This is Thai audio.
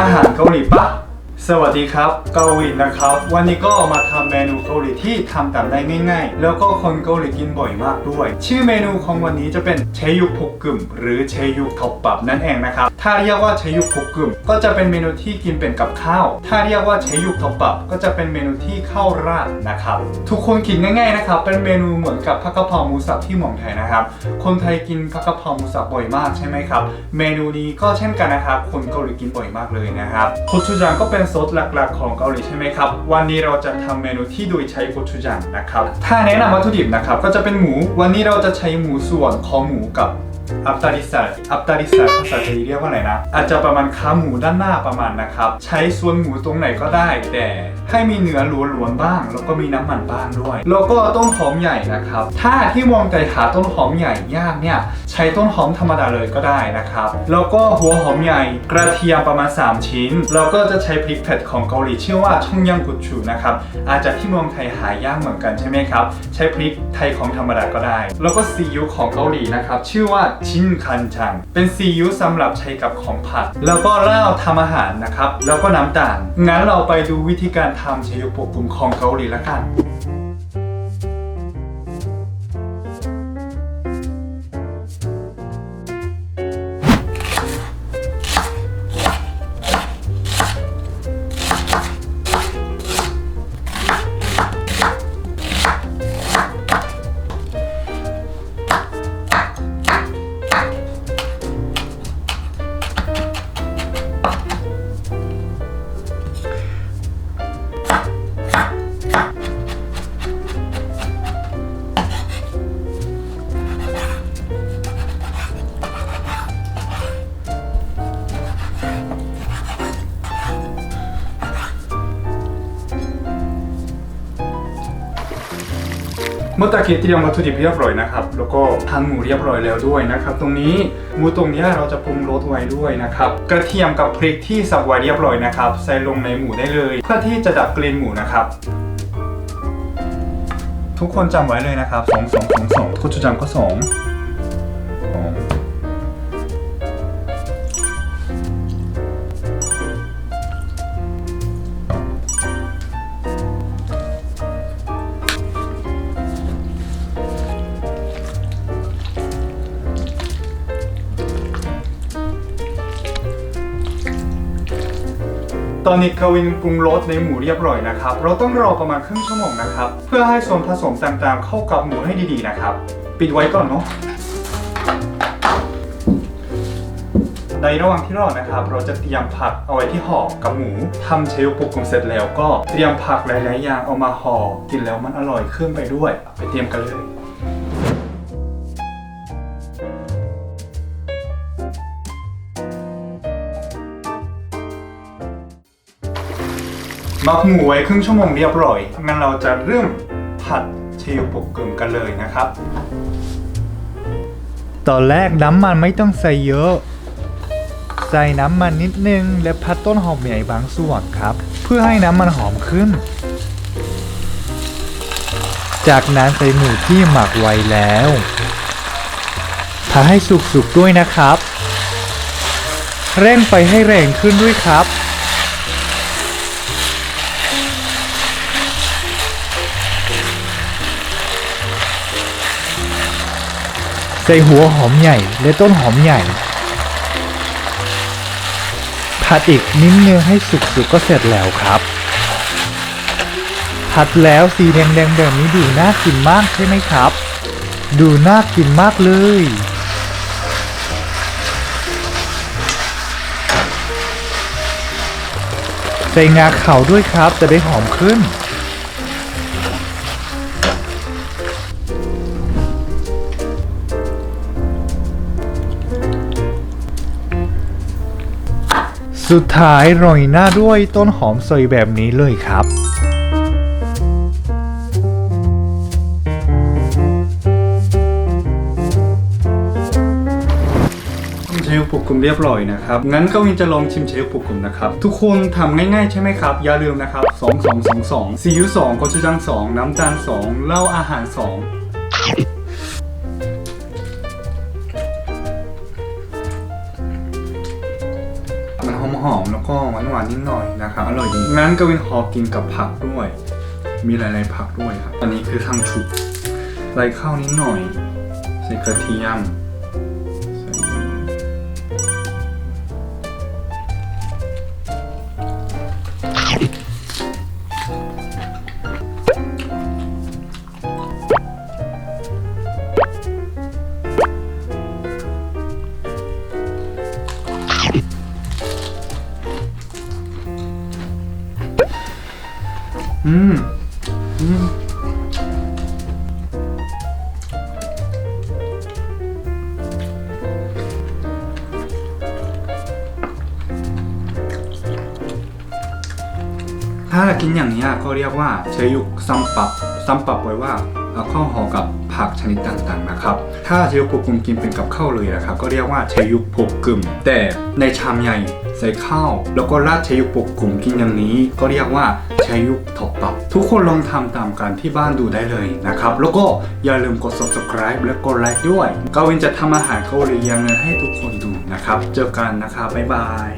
อาหารเกาหลีปะสวัสดีครับเกาหลีนะครับ วันนี้ก็มาทำเมนูเกาหลีที่ทำต่ได้ง่ายๆ แล้วก็คนเกาหลีกินบ่อยมากด้วย ชื่อเมนูของวันนี้จะเป็นเชยุกพกกึ่มหรือเชยุกทอปปับนั่นเองนะครับ ถ้าเรียกว่าเชยุพกกึมก็จะเป็นเมนูที่กินเป็นกับข้าว ถ้าเรียกว่าเชยุกทอปปับก็จะเป็นเมนูที่ข้าวราดนะครับ ทุกคนกินง่ายๆนะครับ เป็นเมนูเหมือนกับผักกะเพราหมูสับที่เมืองไทยนะครับ คนไทยกินผักกะเพราหมูสับบ่อยมากใช่ไหมครับ เมนูนี้ก็เช่นกันนะครับ คนเกาหลีกินบ่อยมากเลยนะครับโคชูจังก็เป็นซอสหลักๆ ของเกาหลีใช่ไหมครับ วันนี้เราจะทำเมนูที่โดยใช้โคชูจังนะครับ ถ้าแนะนำวัตถุดิบนะครับก็จะเป็นหมู วันนี้เราจะใช้หมูส่วนของหมูกับ อัปตาริสัลอัปตาริสัลภาษาไทยเรียกว่าอะไรนะ อาจจะประมาณขาหมูด้านหน้าประมาณนะครับ ใช้ส่วนหมูตรงไหนก็ได้แต่ ให้มีเนื้อล้วนๆบ้าง แล้วก็มีน้ำมันบ้างด้วย แล้วก็ต้นหอมใหญ่นะครับ ถ้าที่มองแต่หาต้นหอมใหญ่ยากเนี่ยใช้ต้นหอมธรรมดาเลยก็ได้นะครับ แล้วก็หัวหอมใหญ่กระเทียมประมาณ 3 ชิ้น แล้วก็จะใช้พริกเผ็ดของเกาหลีชื่อว่าช่องยังกุชูนะครับอาจจะที่เมืองไทยหายากเหมือนกันใช่ไหมครับ ใช้พริกไทยของธรรมดาก็ได้ แล้วก็ซีอิ๊วของเกาหลีนะครับชื่อว่าชินคันจัง เป็นซีอิ๊วสำหรับใช้กับของผัด แล้วก็เหล้าทำอาหารนะครับแล้วก็น้ำตาลงั้นเราไปดูวิธีการทำเชยโปกุมของเกาหลีละกัน เมื่อตะกี้เตรียมวัตถุดิบเรียบร้อยนะครับ แล้วก็ทันหมูเรียบร้อยแล้วด้วยนะครับ ตรงนี้หมูตรงนี้เราจะปรุงรสไว้ด้วยนะครับ กระเทียมกับพริกที่สับไว้เรียบร้อยนะครับ ใส่ลงในหมูได้เลย เพื่อที่จะดับกลิ่นหมูนะครับ ทุกคนจำไว้เลยนะครับสองสองสองสองโคชูจังก็สอง ตอนนี้กวินปรุงรสในหมูเรียบร้อยนะครับ เราต้องรอประมาณครึ่งชั่วโมงนะครับ เพื่อให้ส่วนผสมต่างๆ เข้ากับหมูให้ดีๆนะครับ ปิดไว้ก่อนเนาะในระหว่างที่รอนะครับ เราจะเตรียมผักเอาไว้ที่ห่อกับหมูทำเชลปุกกุมเสร็จแล้วก็เตรียมผักหลายๆอย่างเอามาห่อกินแล้วมันอร่อยขึ้นไปด้วย ไปเตรียมกันเลย มักหมูไว้ครึ่งชั่วโมงเรียบร้อยงั้นเราจะเริ่มผัดเชลปกกึมกันเลยนะครับ ตอนแรกน้ำมันไม่ต้องใส่เยอะ ใส่น้ำมันนิดนึง และพัดต้นหอมใหญ่บางส่วนครับ เพื่อให้น้ำมันหอมขึ้น จากนั้นใส่หมูที่หมักไว้แล้วผัดให้สุกๆด้วยนะครับ เร่งไฟให้แรงขึ้นด้วยครับ ใส่หัวหอมใหญ่และต้นหอมใหญ่ ผัดอีกนิดนึงให้สุกๆก็เสร็จแล้วครับ ผัดแล้วสีแดงๆแบบนี้ดูน่ากินมากใช่ไหมครับ ดูน่ากินมากเลย ใส่งาขาวด้วยครับจะได้หอมขึ้น สุดท้ายโรยหน้าด้วยต้นหอมซอยแบบนี้เลยครับเชลปุกกุมเรียบร้อยนะครับ งั้นก็วินจะลองชิมเชลปุกกุมนะครับ ทุกคนทำง่ายๆใช่ไหมครับ อย่าลืมนะครับ 2 2 2 2ซีอิ๊ว2โคชูจัง2 น้ำตาล2เหล้าอาหาร 2 หอมๆแล้วก็หวานๆนิดหน่อยนะครับอร่อยดีงั้นกวินขอกินกับผักด้วย มีหลายๆผักด้วยครับ อันนี้คือทางฉุกใส่ข้าวนิดหน่อยใส่กระเทียม อืมอืมถ้ากินอย่างนี้ก็เรียกว่าเชยุกซัมปับซัมปับไว้ว่าเอาข้าวห่อกับผักชนิดต่างๆนะครับ ถ้าเชยุกโปกึมกินเป็นกับข้าวเลยนะครับ ก็เรียกว่าเชยุกโปกึมแต่ในชามใหญ่ ใส่ข้าว แล้วก็ราดชยุกโปกึมกินอย่างนี้ ก็เรียกว่าเชยุกทอปปับ ทุกคนลองทำตามกันที่บ้านดูได้เลยนะครับ แล้วก็อย่าลืมกด subscribe และกดไลค์ด้วยกาวินจะทำอาหารเกาหลียังไงให้ทุกคนดูนะครับ เจอกันนะครับบ๊ายบาย